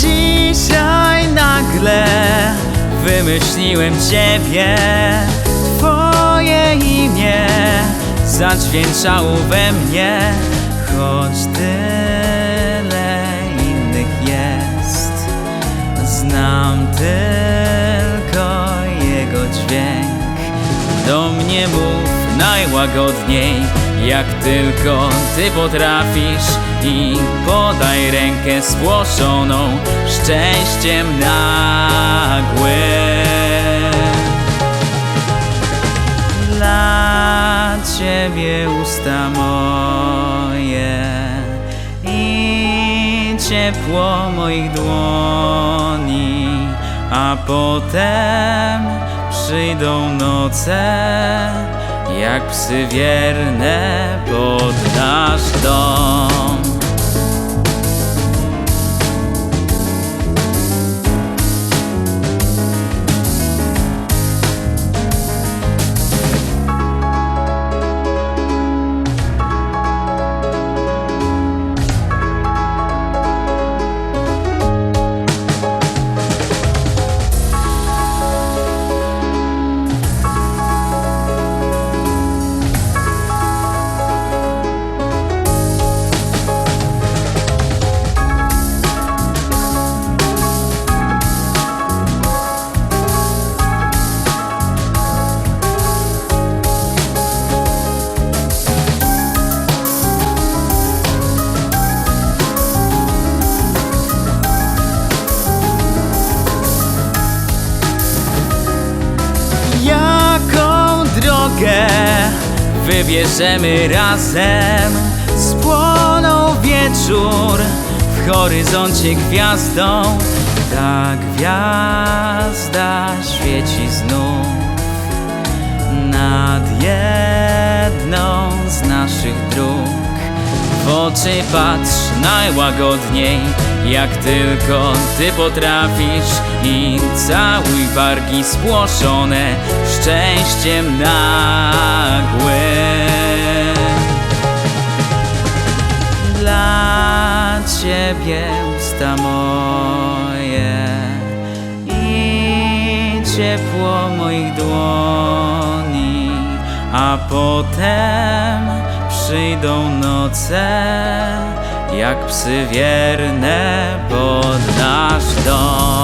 dzisiaj nagle Wymyśliłem ciebie. Twoje imię Zadźwięczało we mnie. Choć tyle innych jest Znam tylko jego dźwięk. Do mnie mów najłagodniej. Jak tylko ty potrafisz I podaj rękę spłoszoną Szczęściem nagłym. Dla ciebie usta moje I ciepło moich dłoni A potem przyjdą noce Jak psy wierne wybierzemy razem? Spłonął wieczór w horyzoncie gwiazdą. Ta gwiazda świeci znów nad jedną z naszych dróg. W oczy patrz najłagodniej, jak tylko ty potrafisz i całuj wargi spłoszone szczęściem nagłym. Dla ciebie usta moje i ciepło moich dłoni, a potem przyjdą noce, jak psy wierne song.